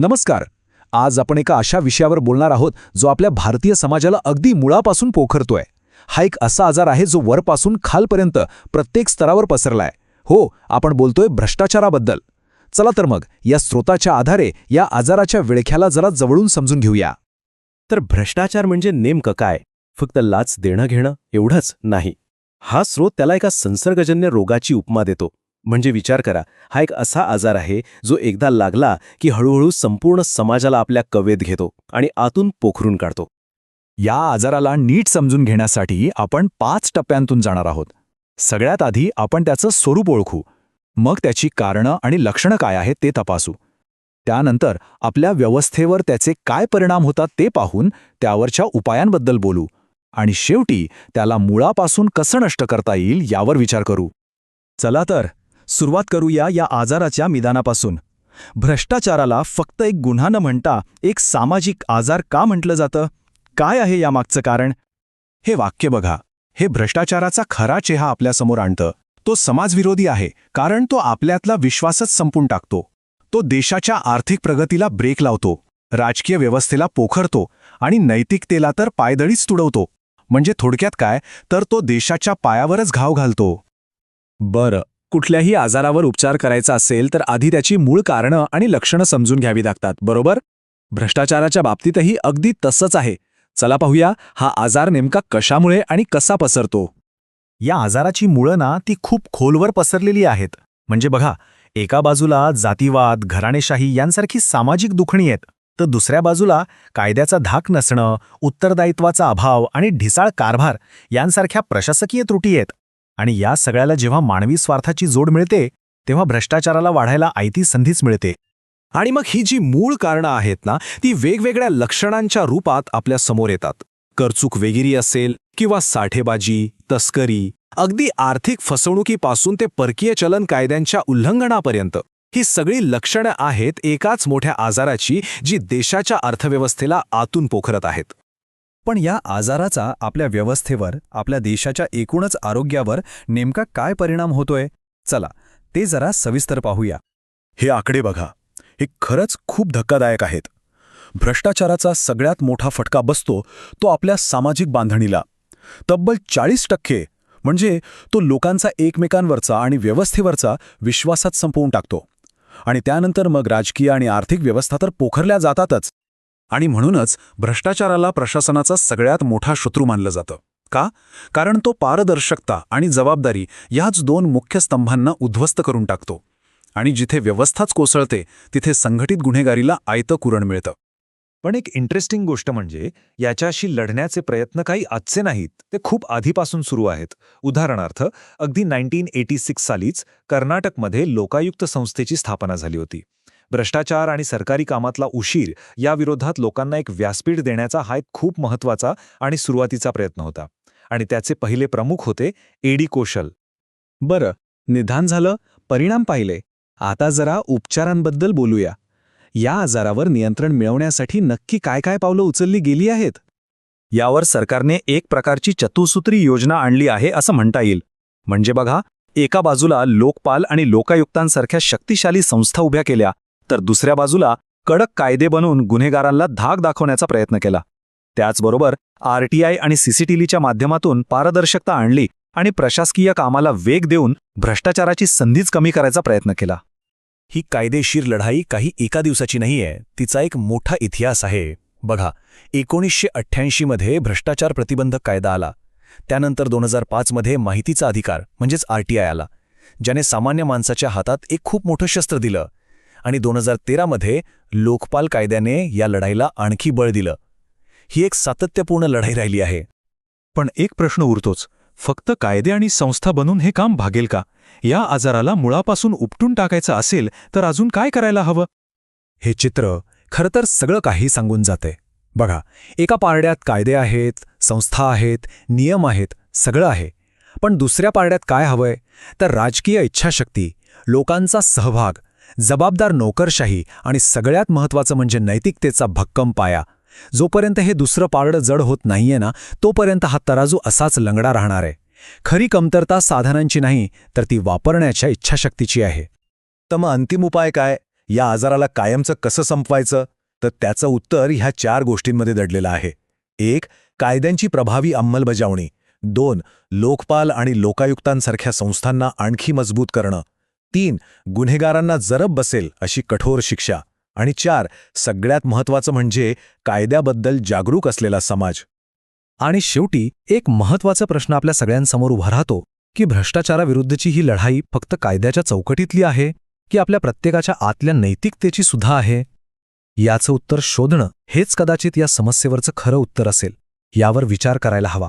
नमस्कार. आज आपण एका अशा विषयावर बोलणार आहोत जो आपल्या भारतीय समाजाला अगदी मुळापासून पोखरतोय. हा एक असा आजार आहे जो वरपासून खालपर्यंत प्रत्येक स्तरावर पसरलाय. हो आपण बोलतोय भ्रष्टाचाराबद्दल. चला तर मग या स्रोताच्या आधारे या आजाराच्या विळख्याला जरा जवळून समजून घेऊया. तर भ्रष्टाचार म्हणजे नेमकं काय? फक्त लाच देणं घेणं एवढंच नाही. हा स्रोत त्याला एका संसर्गजन्य रोगाची उपमा देतो. म्हणजे विचार करा हा एक असा आजार आहे जो एकदा लागला की हळूहळू संपूर्ण समाजाला आपल्या कवेत घेतो आणि आतून पोखरून काढतो. या आजाराला नीट समजून घेण्यासाठी आपण पाच टप्प्यांतून जाणार आहोत. सगळ्यात आधी आपण त्याचं स्वरूप ओळखू. मग त्याची कारणं आणि लक्षणं काय आहेत ते तपासू. त्यानंतर आपल्या व्यवस्थेवर त्याचे काय परिणाम होतात ते पाहून त्यावरच्या उपायांबद्दल बोलू आणि शेवटी त्याला मुळापासून कसं नष्ट करता येईल यावर विचार करू. चला तर सुरुवात करूया या आजाराच्या निदानापासून. भ्रष्टाचाराला फक्त एक गुन्हा न म्हणता एक सामाजिक आजार का म्हटलं जातं? काय आहे यामागचं कारण? हे वाक्य बघा. हे भ्रष्टाचाराचा खरा चेहा आपल्यासमोर आणतं. तो समाजविरोधी आहे कारण तो आपल्यातला विश्वासच संपून टाकतो. तो देशाच्या आर्थिक प्रगतीला ब्रेक लावतो राजकीय व्यवस्थेला पोखरतो आणि नैतिकतेला तर पायदळीच तुडवतो. म्हणजे थोडक्यात काय? तर तो देशाच्या पायावरच घाव घालतो. बरं. कुठल्याही आजारावर उपचार करायचा असेल तर आधी त्याची मूळ कारणं आणि लक्षणं समजून घ्यावी लागतात बरोबर? भ्रष्टाचाराच्या बाबतीतही अगदी तसंच आहे. चला पाहूया हा आजार नेमका कशामुळे आणि कसा पसरतो? या आजाराची मुळं ना ती खूप खोलवर पसरलेली आहेत. म्हणजे बघा एका बाजूला जातीवाद घराणेशाही यांसारखी सामाजिक दुखणी आहेत. तर दुसऱ्या बाजूला कायद्याचा धाक नसणं उत्तरदायित्वाचा अभाव आणि ढिसाळ कारभार यांसारख्या प्रशासकीय त्रुटी आहेत. आणि या सगळ्याला जेव्हा मानवी स्वार्थाची जोड मिळते तेव्हा भ्रष्टाचाराला वाढायला आयती संधीच मिळते. आणि मग ही जी मूळ कारणं आहेत ना ती वेगवेगळ्या लक्षणांच्या रूपात आपल्यासमोर येतात. करचूक वेगिरी असेल किंवा साठेबाजी तस्करी अगदी आर्थिक फसवणुकीपासून ते परकीय चलन कायद्यांच्या उल्लंघनापर्यंत ही सगळी लक्षणं आहेत एकाच मोठ्या आजाराची जी देशाच्या अर्थव्यवस्थेला आतून पोखरत आहेत. पण या आजाराचा आपल्या व्यवस्थेवर आपल्या देशाच्या एकूणच आरोग्यावर नेमका काय परिणाम होतोय? चला ते जरा सविस्तर पाहूया. हे आकडे बघा. हे खरंच खूप धक्कादायक आहेत. भ्रष्टाचाराचा सगळ्यात मोठा फटका बसतो तो आपल्या सामाजिक बांधणीला. तब्बल चाळीस टक्के म्हणजे तो लोकांचा एकमेकांवरचा आणि व्यवस्थेवरचा विश्वासात संपवून टाकतो. आणि त्यानंतर मग राजकीय आणि आर्थिक व्यवस्था तर पोखरल्या जातातच. आणि म्हणूनच भ्रष्टाचाराला प्रशासनाचा सगळ्यात मोठा शत्रू मानलं जातं. का? कारण तो पारदर्शकता आणि जबाबदारी याच दोन मुख्य स्तंभांना उद्ध्वस्त करून टाकतो. आणि जिथे व्यवस्थाच कोसळते तिथे संघटित गुन्हेगारीला आयतं कुरण मिळतं. पण एक इंटरेस्टिंग गोष्ट म्हणजे याच्याशी लढण्याचे प्रयत्न काही आजचे नाहीत ते खूप आधीपासून सुरू आहेत. उदाहरणार्थ अगदी नाईन्टीन एटी सिक्स सालीच कर्नाटकमध्ये लोकायुक्त संस्थेची स्थापना झाली होती. भ्रष्टाचार आणि सरकारी कामातला उशीर याविरोधात लोकांना एक व्यासपीठ देण्याचा हा एक खूप महत्त्वाचा आणि सुरुवातीचा प्रयत्न होता. आणि त्याचे पहिले प्रमुख होते एडी कोशल. बरं निधान झालं परिणाम पाहिले. आता जरा उपचारांबद्दल बोलूया. या आजारावर नियंत्रण मिळवण्यासाठी नक्की काय काय पावलं उचलली गेली आहेत? यावर सरकारने एक प्रकारची चतुसूत्री योजना आणली आहे असं म्हणता येईल. म्हणजे बघा एका बाजूला लोकपाल आणि लोकायुक्तांसारख्या शक्तिशाली संस्था उभ्या केल्या तर दुसऱ्या बाजूला कडक कायदे बनवून गुन्हेगारांना धाक दाखवण्याचा प्रयत्न केला. त्याचबरोबर आरटीआय आणि सीसीटीव्हीच्या माध्यमातून पारदर्शकता आणली आणि प्रशासकीय कामाला वेग देऊन भ्रष्टाचाराची संधीच कमी करायचा प्रयत्न केला. ही कायदेशीर लढाई काही एका दिवसाची नाहीये तिचा एक मोठा इतिहास आहे. बघा एकोणीसशे अठ्ठ्याऐंशीमध्ये भ्रष्टाचार प्रतिबंधक कायदा आला. त्यानंतर दोन हजार पाचमध्ये माहितीचा अधिकार म्हणजेच आरटीआय आला ज्याने सामान्य माणसाच्या हातात एक खूप मोठं शस्त्र दिलं. आणि दोन हजार तेरामध्ये लोकपाल कायद्याने या लढाईला आणखी बळ दिलं. ही एक सातत्यपूर्ण लढाई राहिली आहे. पण एक प्रश्न उरतोच. फक्त कायदे आणि संस्था बनून हे काम भागेल का? या आजाराला मुळापासून उपटून टाकायचं असेल तर अजून काय करायला हवं? हे चित्र खरं तर सगळं काही सांगून जाते. बघा एका पारड्यात कायदे आहेत संस्था आहेत नियम आहेत सगळं आहे. पण दुसऱ्या पारड्यात काय हवंय? तर राजकीय इच्छाशक्ती लोकांचा सहभाग जबाबदार नोकरशाही आणि सगळ्यात महत्त्वाचं म्हणजे नैतिकतेचा भक्कम पाया. जोपर्यंत हे दुसरं पारडं जड होत नाहीये ना तोपर्यंत हा तराजू असाच लंगडा राहणार आहे. खरी कमतरता साधनांची नाही तर ती वापरण्याच्या इच्छाशक्तीची आहे. तर मग अंतिम उपाय काय? या आजाराला कायमचं कसं संपवायचं? तर त्याचं उत्तर ह्या चार गोष्टींमध्ये दडलेलं आहे. एक कायद्यांची प्रभावी अंमलबजावणी. दोन लोकपाल आणि लोकायुक्तांसारख्या संस्थांना आणखी मजबूत करणं. तीन गुन्हेगारांना जरब बसेल अशी कठोर शिक्षा. आणि चार सगळ्यात महत्त्वाचं म्हणजे कायद्याबद्दल जागरूक असलेला समाज. आणि शेवटी एक महत्त्वाचा प्रश्न आपल्या सगळ्यांसमोर उभा राहतो की भ्रष्टाचाराविरुद्धची ही लढाई फक्त कायद्याच्या चौकटीतली आहे की आपल्या प्रत्येकाच्या आतल्या नैतिकतेची सुद्धा आहे? याचं उत्तर शोधणं हेच कदाचित या समस्येवरचं खरं उत्तर असेल यावर विचार करायला हवा.